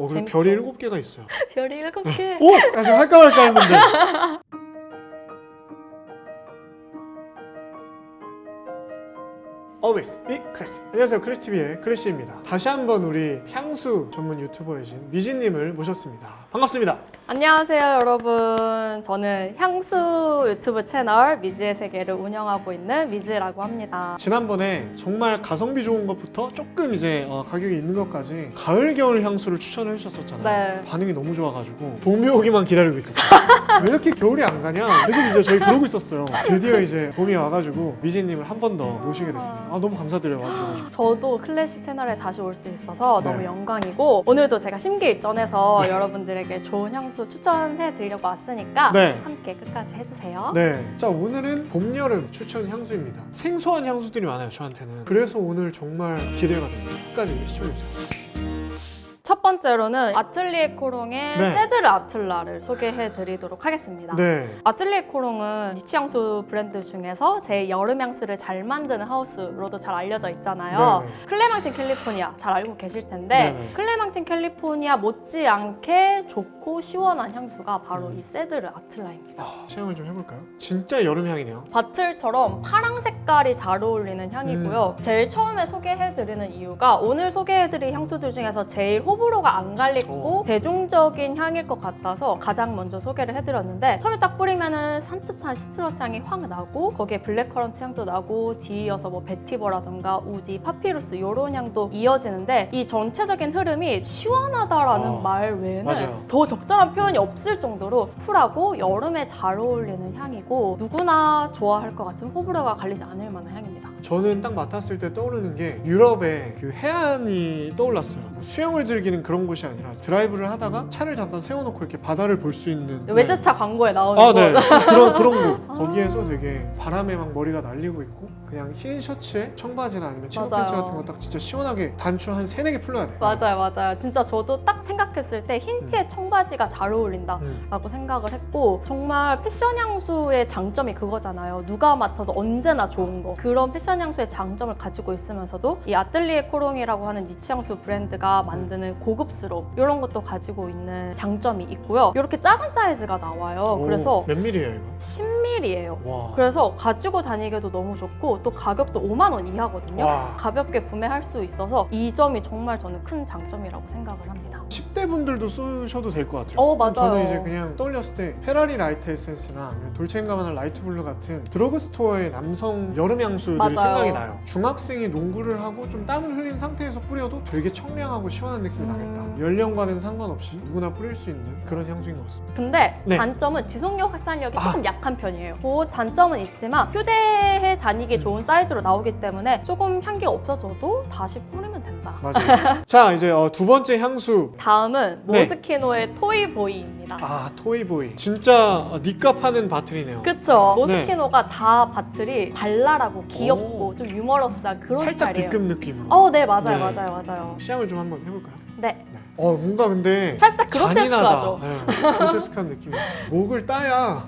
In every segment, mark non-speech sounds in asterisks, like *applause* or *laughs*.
어, 그리고 재밌죠? 별이 일곱 개가 있어요. *laughs* 별이 일곱 개. 오! 나 지금 할까 말까 했는데. Always be classy. 안녕하세요. 클래시TV의 클래시입니다. 다시 한번 우리 향수 전문 유튜버이신 미진님을 모셨습니다. 반갑습니다. 안녕하세요, 여러분. 저는 향수 유튜브 채널 미지의 세계를 운영하고 있는 미지라고 합니다. 지난번에 정말 가성비 좋은 것부터 조금 이제 어, 가격이 있는 것까지 가을 겨울 향수를 추천을 해주셨었잖아요. 네. 반응이 너무 좋아가지고 봄이 오기만 기다리고 있었어요. *laughs* 왜 이렇게 겨울이 안 가냐? 계속 이제 저희 그러고 있었어요. 드디어 이제 봄이 와가지고 미진님을 한 번 더 모시게 됐습니다. 아 너무 감사드려요. 저도 클래식 채널에 다시 올 수 있어서 네. 너무 영광이고 오늘도 제가 심기일전해서 여러분들에게 좋은 향수 추천해 드리려고 왔으니까 네. 함께 끝까지 해주세요. 네. 자, 오늘은 봄, 여름 추천 향수입니다. 생소한 향수들이 많아요, 저한테는. 그래서 오늘 정말 기대가 됩니다. 끝까지 시청해주세요. 첫 번째로는 아틀리에 코롱의 네. 세드르 아틀라를 소개해 드리도록 하겠습니다. 네. 아틀리에 코롱은 니치 향수 브랜드 중에서 제일 여름 향수를 잘 만드는 하우스로도 잘 알려져 있잖아요. 네네. 클레망틴 캘리포니아 잘 알고 계실 텐데 네네. 클레망틴 캘리포니아 못지않게 좋고 시원한 향수가 바로 음. 이 세드르 아틀라입니다. 아, 시향을 좀 해볼까요? 진짜 여름 향이네요. 바틀처럼 파랑 색깔이 잘 어울리는 향이고요. 음. 제일 처음에 소개해 드리는 이유가 오늘 소개해 드릴 향수들 중에서 제일 호불호 가 안 갈리고 어. 대중적인 향일 것 같아서 가장 먼저 소개를 해드렸는데 처음에 딱 뿌리면은 산뜻한 시트러스 향이 확 나고 거기에 블랙커런트 향도 나고 뒤이어서 뭐 베티버라던가 우디, 파피루스 이런 향도 이어지는데 이 전체적인 흐름이 시원하다라는 어. 말 외에는 맞아요. 더 적절한 표현이 없을 정도로 쿨하고 여름에 잘 어울리는 향이고 누구나 좋아할 것 같은 호불호가 갈리지 않을 만한 향입니다. 저는 딱 맡았을 때 떠오르는 게 유럽의 그 해안이 떠올랐어요. 뭐 수영을 즐기는 그런 곳이 아니라 드라이브를 하다가 차를 잠깐 세워놓고 이렇게 바다를 볼 수 있는 외제차 광고에 나오는 아, 거. 네. 좀 *laughs* 그런 그런 곳. 아. 거기에서 되게 바람에 막 머리가 날리고 있고 그냥 흰 셔츠에 청바지나 아니면 치노 맞아요. 팬츠 같은 거 딱 진짜 시원하게 단추 한 세네 개 풀러야 돼. 맞아요, 맞아요. 진짜 저도 딱 생각했을 때 흰 티에 청바지가 잘 어울린다. 음. 라고 생각을 했고 정말 패션 향수의 장점이 그거잖아요. 누가 맡아도 언제나 좋은 거. 그런 패션 향수의 장점을 가지고 있으면서도 이 아틀리에 코롱이라고 하는 니치 향수 브랜드가 만드는 고급스러움 이런 것도 가지고 있는 장점이 있고요. 이렇게 작은 사이즈가 나와요. 오, 그래서 몇 밀이에요 이거? 10mm예요. 와. 그래서 가지고 다니기도 너무 좋고 또 가격도 5만 원 이하거든요. 와. 가볍게 구매할 수 있어서 이 점이 정말 저는 큰 장점이라고 생각을 합니다. 10대 분들도 쓰셔도 될 것 같아요. 어, 맞아요. 저는 이제 그냥 떠올렸을 때 페라리 라이트 에센스나 아니면 돌체인가바나 라이트 블루 같은 드러그스토어의 남성 여름 향수들이 맞아요. 생각이 나요. 중학생이 농구를 하고 좀 땀을 흘린 상태에서 뿌려도 되게 청량하고 시원한 느낌이 음. 나겠다. 연령과는 상관없이 누구나 뿌릴 수 있는 그런 향수인 것 같습니다. 근데 네. 단점은 지속력 확산력이 아. 조금 약한 편이에요. 그 단점은 있지만 휴대해 다니기 음. 좋은 사이즈로 나오기 때문에 조금 향기 없어져도 다시 뿌리면 된다. 맞아요. 자 이제 어, 두 번째 향수 다음은 네. 모스키노의 토이보이 입니다. 아 토이보이 진짜 어, 니값 하는 바틀이네요. 그쵸? 모스키노가 다 바틀이 발랄하고 귀엽고 오. 좀 유머러스한 그런 살짝 스타일이에요. B급 느낌으로. 어, 네, 맞아요, 네. 맞아요, 맞아요. 시향을 좀 한번 해볼까요? 네. 네. 어 뭔가 근데 살짝 잔인하다. 그로테스크하죠. 네, 그로테스크한 느낌이 있어요. 목을 따야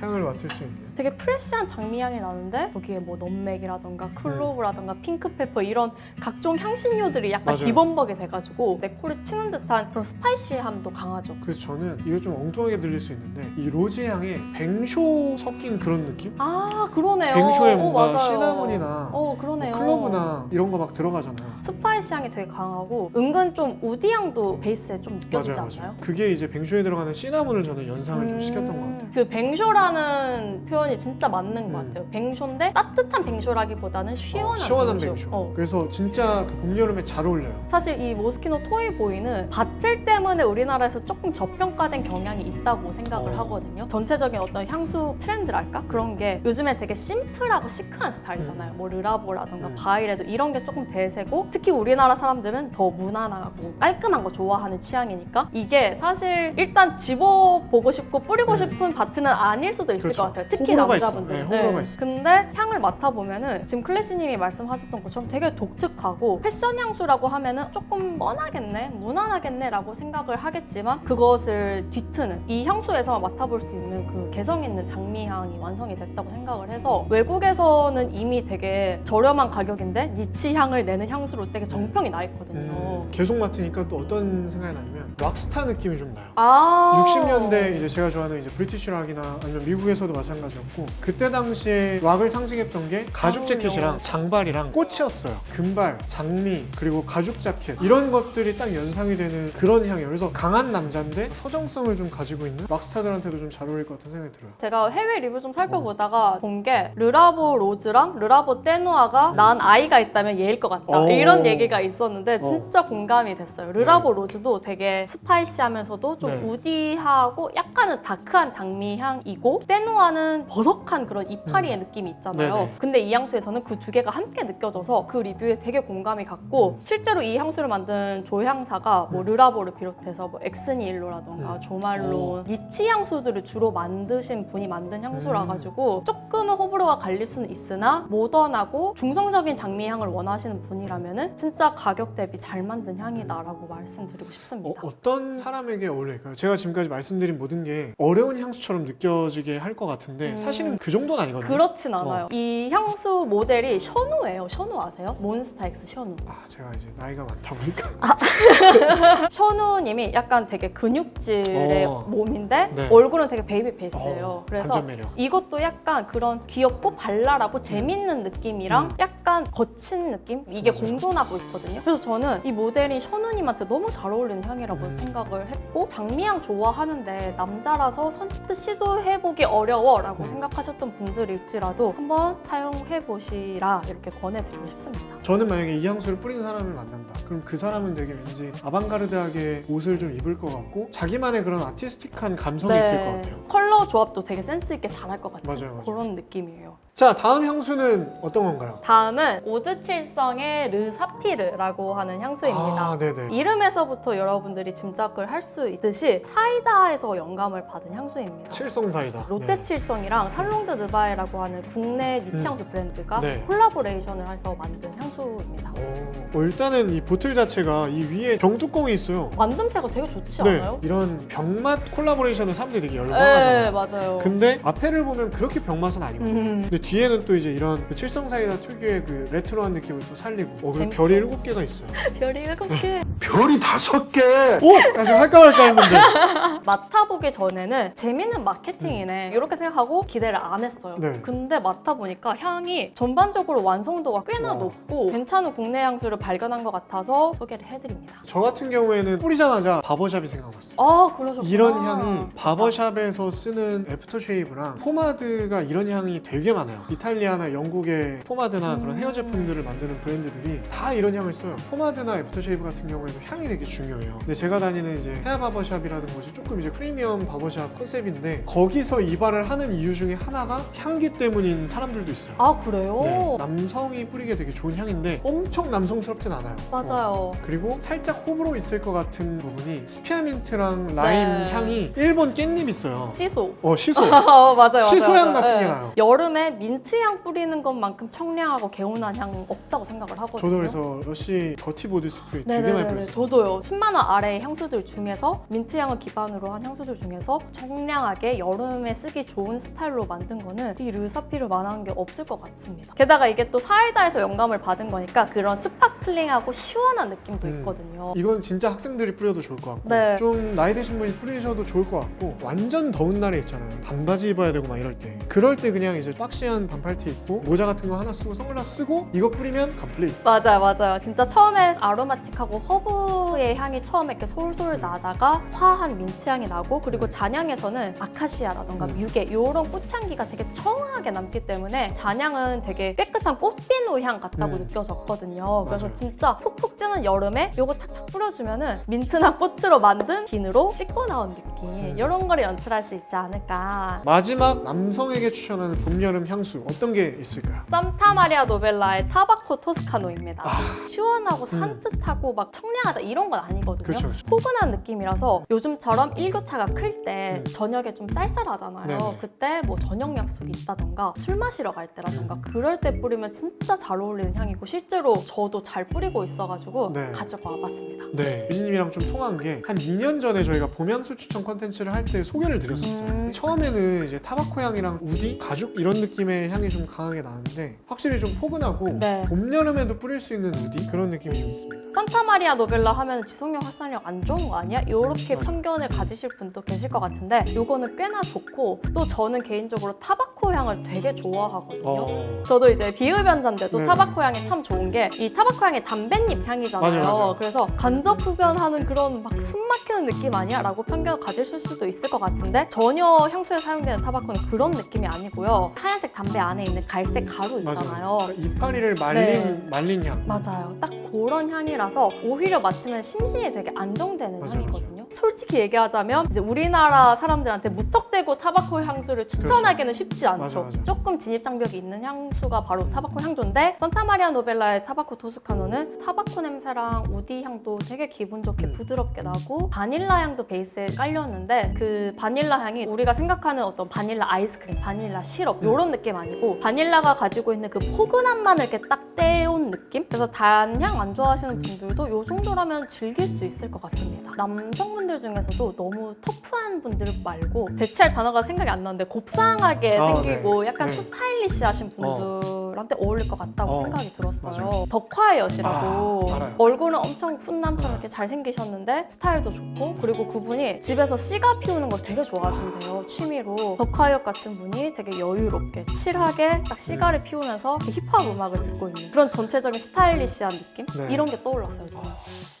향을 맡을 수 있는. 되게 프레시한 장미향이 나는데 거기에 뭐 넘맥이라던가 클로브라던가 핑크페퍼 이런 각종 향신료들이 약간 맞아요. 기본벅이 돼가지고 내 코를 치는 듯한 그런 스파이시함도 강하죠. 그래서 저는 이거 좀 엉뚱하게 들릴 수 있는데 이 로즈 향에 뱅쇼 섞인 그런 느낌? 아 그러네요. 뱅쇼에 어, 뭔가 맞아요. 시나몬이나 어 그러네요. 뭐 클로브나 이런 거 막 들어가잖아요. 스파이시 향이 되게 강하고 은근 좀 우디 향도 베이스에 좀 느껴지지 맞아요, 않나요? 맞아요. 그게 이제 뱅쇼에 들어가는 시나몬을 저는 연상을 좀 시켰던 것 같아요. 그 뱅쇼라는 표현 이 진짜 맞는 것 음. 같아요. 뱅쇼인데 따뜻한 뱅쇼라기보다는 시원한, 어, 시원한 뱅쇼. 뱅쇼. 어. 그래서 진짜 그 봄, 여름에 잘 어울려요. 사실 이 모스키노 토이보이는 바틀 때문에 우리나라에서 조금 저평가된 경향이 있다고 생각을 어. 하거든요. 전체적인 어떤 향수 트렌드랄까? 그런 게 요즘에 되게 심플하고 시크한 스타일이잖아요. 뭐 르라보라던가 음. 바이레도 이런 게 조금 대세고 특히 우리나라 사람들은 더 무난하고 깔끔한 거 좋아하는 취향이니까 이게 사실 일단 집어보고 싶고 뿌리고 음. 싶은 바트는 아닐 수도 있을 그렇죠. 것 같아요. 특히 호불호가 있어. 남자분들. 네, 호불호가 있어. 근데 향을 맡아보면은 지금 클래시님이 말씀하셨던 것처럼 되게 독특하고 패션 향수라고 하면은 조금 뻔하겠네, 무난하겠네라고 생각을 하겠지만 그것을 뒤트는 이 향수에서 맡아볼 수 있는 그 개성 있는 장미 향이 완성이 됐다고 생각을 해서 외국에서는 이미 되게 저렴한 가격인데 니치 향을 내는 향수로 되게 정평이 나 있거든요. 음, 계속 맡으니까 또 어떤 생각이 나냐면 락스타 느낌이 좀 나요. 아 60년대 이제 제가 좋아하는 이제 브리티시 락이나 아니면 미국에서도 마찬가지 였고 그때 당시에 락을 상징했던 게 가죽. 재킷이랑 장발이랑 꽃이었어요. 금발, 장미 그리고 가죽 자켓 이런 것들이 딱 연상이 되는 그런 향이에요. 그래서 강한 남자인데 서정성을 좀 가지고 있는 락스타들한테도 좀 잘 어울릴 것 같은 생각이 들어요. 제가 해외 리뷰 좀 살펴보다가 본 게 르라보 로즈랑 르라보 떼누아가 낳은 아이가 있다면 얘일 것 같다 오. 이런 얘기가 있었는데 어. 진짜 공감이 됐어요. 르라보 로즈도 되게 스파이시하면서도 좀 네. 우디하고 약간은 다크한 장미 향이고 떼누아는 버석한 그런 이파리의 느낌이 있잖아요. 음. 네네. 근데 이 향수에서는 그 두 개가 함께 느껴져서 그 리뷰에 되게 공감이 갔고 음. 실제로 이 향수를 만든 조향사가 뭐 음. 르라보를 비롯해서 뭐 엑스니일로라던가 음. 조말론 니치 향수들을 주로 만드신 분이 만든 향수라 음. 가지고 조금은 호불호가 갈릴 수는 있으나 모던하고 중성적인 장미 향을 원하시는 분이라면은 진짜 가격 대비 잘 만든 향이다라고 말씀드리고 어, 싶습니다. 어 떤 사람에게 어울릴까요? 제가 지금까지 말씀드린 모든 게 어려운 향수처럼 느껴지게 할 것 같은데 음. 사실은 그 정도는 아니거든요. 그렇진 어. 않아요. 이 향수 모델이 셔누예요. 셔누 아세요? 몬스타엑스 셔누. 아 제가 이제 나이가 많다 보니까 *laughs* 셔누님이 약간 되게 근육질의 어. 몸인데 네. 얼굴은 되게 베이비 페이스예요. 어, 그래서 반전 매력. 이것도 약간 그런 귀엽고 발랄하고 재밌는 느낌이랑 음. 약간 거친 느낌? 이게 맞아요. 공존하고 있거든요. 그래서 저는 이 모델이 션우님한테 너무 잘 어울리는 향이라고 음. 생각을 했고 장미향 좋아하는데 남자라서 선뜻 시도해보기 어려워라고 음. 생각하셨던 분들일지라도 한번 사용해 보시라 이렇게 권해드리고 싶습니다. 저는 만약에 이 향수를 뿌린 사람을 만난다. 그럼 그 사람은 되게 왠지 아방가르드하게 옷을 좀 입을 것 같고 자기만의 그런 아티스틱한 감성이 있을 것 같아요. 네. 컬러 조합도 되게 센스 있게 잘할 것 같은 맞아요, 맞아요. 그런 느낌이에요. 자 다음 향수는 어떤 건가요? 다음은 오드칠성의 르사피르라고 하는 향수입니다. 아 네네. 이름에서부터 여러분들이 짐작을 할 수 있듯이 사이다에서 영감을 받은 향수입니다. 칠성 사이다. 롯데칠성이 랑 살롱드 느바에라고 하는 국내 니치향수 브랜드가 네. 콜라보레이션을 해서 만든 향수입니다. 네. 어, 일단은 이 보틀 자체가 이 위에 병뚜껑이 있어요. 만듦새가 되게 좋지 네, 않아요? 이런 병맛 콜라보레이션은 사람들이 되게 네, 열광하잖아요. 맞아요. 근데 앞에를 보면 그렇게 병맛은 아니거든요. 음, 근데 뒤에는 또 이제 이런 그 칠성 사이다 특유의 그 레트로한 느낌을 또 살리고 어, 그리고 재밌죠. 별이 일곱 개가 있어요. *laughs* 별이 일곱 개. 별이 다섯 개. 오! 나 지금 할까 말까 했는데 *laughs* 맡아보기 전에는 재밌는 마케팅이네 이렇게 생각하고 기대를 안 했어요. 음. 네. 근데 맡아 보니까 향이 전반적으로 완성도가 꽤나 와. 높고 괜찮은 국내 향수를 발견한 것 같아서 소개를 해드립니다. 저 같은 경우에는 뿌리자마자 바버샵이 생각났어요. 아 그러셨구나. 이런 향이 바버샵에서 쓰는 애프터쉐이브랑 포마드가 이런 향이 되게 많아요. 이탈리아나 영국의 포마드나 그런 음. 헤어 제품들을 만드는 브랜드들이 다 이런 향을 써요. 포마드나 애프터쉐이브 같은 경우에도 향이 되게 중요해요. 근데 제가 다니는 이제 헤어 바버샵이라는 곳이 조금 이제 프리미엄 바버샵 컨셉인데 거기서 이발을 하는 이유 중에 하나가 향기 때문인 사람들도 있어요. 아 그래요? 네, 남성이 뿌리기에 되게 좋은 향인데 엄청 남성스럽진 않아요. 어, 맞아요. 그리고 살짝 호불호 있을 것 같은 부분이 스피아민트랑 라임 네. 향이 일본 깻잎 있어요. 시소. 어 시소. *laughs* 어, 맞아요. 시소향 맞아요. 같은 네. 게 나요. 여름에 민트향 뿌리는 것만큼 청량하고 개운한 향 없다고 생각을 하거든요. 저도 그래서 러쉬 더티 보디 스프레이 되게 많이. 뿌렸어요. 저도요. 10만 원 아래의 향수들 중에서 민트향을 기반으로 한 향수들 중에서 청량하게 여름에 쓰기 좋은 스타일 로 만든 거는 이 르사피르 만한 게 없을 것 같습니다. 게다가 이게 또 사이다에서 영감을 받은 거니까 그런 스파클링하고 시원한 느낌도 음. 있거든요. 이건 진짜 학생들이 뿌려도 좋을 것 같고 네. 좀 나이 드신 분이 뿌리셔도 좋을 것 같고 완전 더운 날에 있잖아요 반바지 입어야 되고 막 이럴 때 그럴 때 그냥 이제 박시한 반팔티 입고 모자 같은 거 하나 쓰고 선글라스 쓰고 이거 뿌리면 컴플릿 맞아요, 맞아요. 진짜 처음엔 아로마틱하고 허브의 향이 처음에 이렇게 솔솔 나다가 화한 민트 향이 나고 그리고 잔향에서는 아카시아라던가 음. 뮤게 이런 꽃 향기가 되게 청하게 남기 때문에 잔향은 되게 깨끗한 꽃비누 향 같다고 음. 느껴졌거든요. 그래서. 진짜 푹푹 찌는 여름에 요거 착착 뿌려주면은 민트나 꽃으로 만든 비누로 씻고 나온 느낌 음. 이런 거를 연출할 수 있지 않을까. 마지막 남성에게 추천하는 봄 여름 향수 어떤 게 있을까요? 산타 마리아 노벨라의 타바코 토스카노입니다. 아. 시원하고 산뜻하고 막 청량하다 이런 건 아니거든요. 그렇죠, 그렇죠. 포근한 느낌이라서 요즘처럼 일교차가 클때 음. 저녁에 좀 쌀쌀하잖아요. 네네. 그때 뭐 저녁 약속이 있다던가 술 마시러 갈 때라던가 그럴 때 뿌리면 진짜 잘 어울리는 향이고 실제로 저도 잘 뿌리고 있어가지고 네. 가져가 봤습니다. 네. 유진님이랑 좀 통한 게 한 2년 전에 저희가 봄향수 추천 컨텐츠를 할 때 소개를 드렸었어요. 음. 처음에는 이제 타바코 향이랑 우디, 가죽 이런 느낌의 향이 좀 강하게 나는데 확실히 좀 포근하고 네. 봄 여름에도 뿌릴 수수 있는 우디 그런 느낌이 좀 있습니다. 산타마리아 노벨라 하면 지속력 활산력 안 좋은 거 아니야? 이렇게 맞아. 편견을 가지실 분도 계실 것 같은데 이거는 꽤나 좋고 또 저는 개인적으로 타바코 향을 되게 좋아하거든요. 어. 저도 이제 비흡연자인데도 네. 타바코 향이 참 좋은 게 이 타바코 향이 담뱃잎 향이잖아요. 맞아요, 맞아요. 그래서 간접 흡연하는 그런 막 숨 막히는 느낌 아니야? 라고 편견을 가지실 수도 있을 것 같은데 전혀 향수에 사용되는 타바코는 그런 느낌이 아니고요. 하얀색 담배 안에 있는 갈색 가루 있잖아요. 그러니까 이파리를 말린 네. 말린 향. 맞아요. 딱 그런 향이라서 오히려 맡으면 심신이 되게 안정되는 맞아요, 향이거든요. 솔직히 얘기하자면 이제 우리나라 사람들한테 무턱대고 타바코 향수를 추천하기는 쉽지 않죠. 맞아, 맞아. 조금 진입 장벽이 있는 향수가 바로 타바코 향조인데 산타마리아 노벨라의 타바코 토스카노는 타바코 냄새랑 우디 향도 되게 기분 좋게 음. 부드럽게 나고 바닐라 향도 베이스에 깔렸는데 그 바닐라 향이 우리가 생각하는 어떤 바닐라 아이스크림, 바닐라 시럽 음. 이런 느낌 아니고 바닐라가 가지고 있는 그 포근한 맛을 이렇게 딱 떼온 느낌? 그래서 단향 안 좋아하시는 분들도 이 정도라면 즐길 수 있을 것 같습니다. 남성 분들 중에서도 너무 터프한 분들 말고 대체할 단어가 생각이 안 나는데 곱상하게 아, 생기고 네. 약간 네. 스타일리시하신 분들한테 어 울릴 것 같다고 어, 생각이 들었어요. 덕화여시라고 아. 얼굴은 엄청 훈남처럼 아. 이렇게 잘생기셨는데 스타일도 좋고 그리고 그분이 집에서 시가 피우는 걸 되게 좋아하신대요 취미로 덕화역 같은 분이 되게 여유롭게 칠하게 딱 시가를 피우면서 이렇게 힙합 음악을 듣고 있는 그런 전체적인 스타일리시한 느낌 네. 이런 게 떠올랐어요 저는.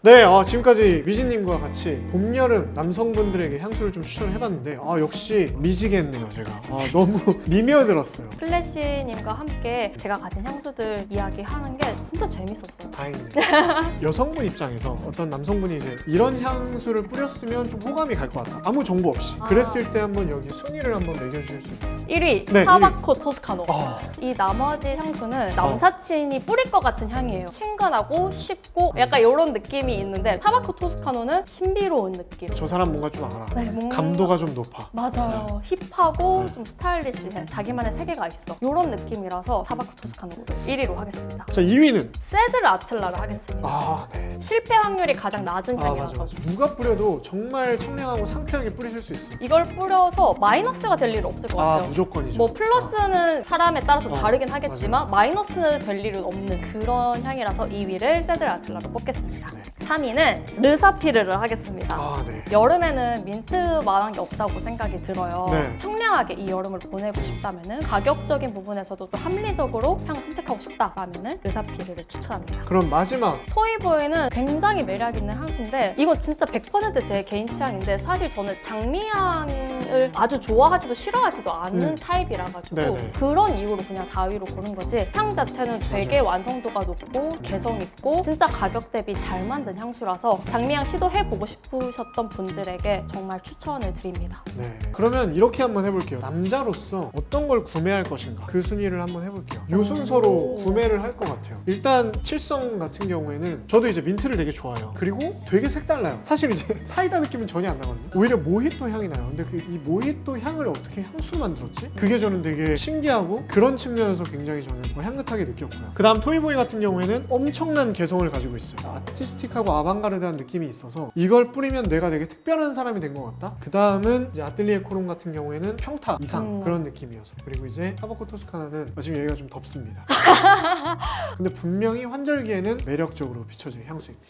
네, 어, 지금까지 미진님과 같이 봄, 여름 남성분들에게 향수를 좀 추천을 해봤는데 아 역시 미지겠네요 제가. 아, 너무 *laughs* 미며들었어요. 플래시님과 함께 제가 가진 향수들 이야기하는 게 진짜 재밌었어요. 다행이네요. *laughs* 여성분 입장에서 어떤 남성분이 이제 이런 향수를 뿌렸으면 좀 호감이 갈 것 같다. 아무 정보 없이. 아. 그랬을 때 한번 여기 순위를 한번 매겨주실 수 있나요? 1위 네, 타바코 토스카노. 아, 이 나머지 향수는 남사친이 뿌릴 것 같은 향이에요. 친근하고 쉽고 약간 이런 느낌 이 있는데 타바코 토스카노는 신비로운 느낌. 저 사람 뭔가 좀 알아 네, 뭔가 감도가 좀 높아 맞아요. 힙하고 네. 좀 스타일리시해. 자기만의 세계가 있어. 이런 느낌이라서 타바코 토스카노를 1위로 하겠습니다. 자 2위는 세드르 아틀라를 하겠습니다. 아 네. 실패 확률이 가장 낮은 아. 맞아 맞아 누가 뿌려도 정말 청량하고 상쾌하게 뿌리실 수 있어요 이걸 뿌려서 마이너스가 될 일은 없을 것 아 같아요. 무조건이죠 뭐 플러스는 사람에 따라서 어, 다르긴 하겠지만 마이너스는 될 일은 없는 그런 향이라서 2위를 세드르 아틀라로 뽑겠습니다. 네. 3위는 르사피르를 하겠습니다. 아 네. 여름에는 민트만한 게 없다고 생각이 들어요. 네. 청량하게 이 여름을 보내고 싶다면은 가격적인 부분에서도 또 합리적으로 향을 선택하고 싶다라면은 르사피르를 추천합니다. 그럼 마지막 토이보이는 굉장히 매력 있는 향수인데 이건 진짜 100%제 개인 취향인데 사실 저는 장미향을 아주 좋아하지도 싫어하지도 않는 음. 타입이라 가지고 네네. 그런 이유로 그냥 4위로 고른 거지 향 자체는 되게 완성도가 높고 개성 있고 진짜 가격 대비 잘 만든 향수라서 장미향 시도해 보고 싶으셨던 분들에게 정말 추천을 드립니다. 네. 그러면 이렇게 한번 해볼게요. 남자로서 어떤 걸 구매할 것인가 그 순위를 한번 해볼게요. 요 순서로 오. 구매를 할 것 같아요. 일단 칠성 같은 경우에는 저도 이제 민트를 되게 좋아해요. 그리고 되게 색달라요. 사실 이제 *laughs* 사이다 느낌은 전혀 안 나거든요. 오히려 모히또 향이 나요. 근데 그 이 모히또 향을 어떻게 향수 만들었지? 그게 저는 되게 신기하고 그런 측면에서 굉장히 저는 뭐 향긋하게 느꼈고요. 그 다음 토이보이 같은 경우에는 엄청난 개성을 가지고 있어요. 아티스틱하고 아방가르드한 느낌이 있어서 이걸 뿌리면 내가 되게 특별한 사람이 된 것 같다. 그 다음은 이제 아틀리에 코론 같은 경우에는 평타 이상 음. 그런 느낌이어서 그리고 이제 타바코 토스카나는 아, 지금 여기가 좀 덥습니다. *laughs* 근데 분명히 환절기에는 매력적으로 비춰질 향수입니다.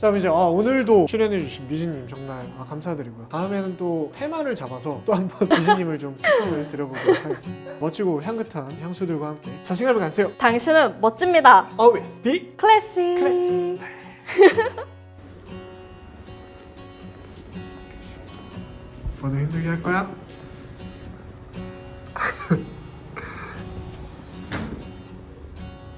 자 그럼 이제 아, 오늘도 출연해주신 미진님 정말 아, 감사드리고요. 다음에는 또 테마를 잡아서 또 한번 *laughs* 미진님을 좀 추천을 드려보도록 하겠습니다. 멋지고 향긋한 향수들과 함께 자신감을 가세요. 당신은 멋집니다. Always be 클래식. 클래식. *laughs* 오늘 힘들게 할 거야? *laughs*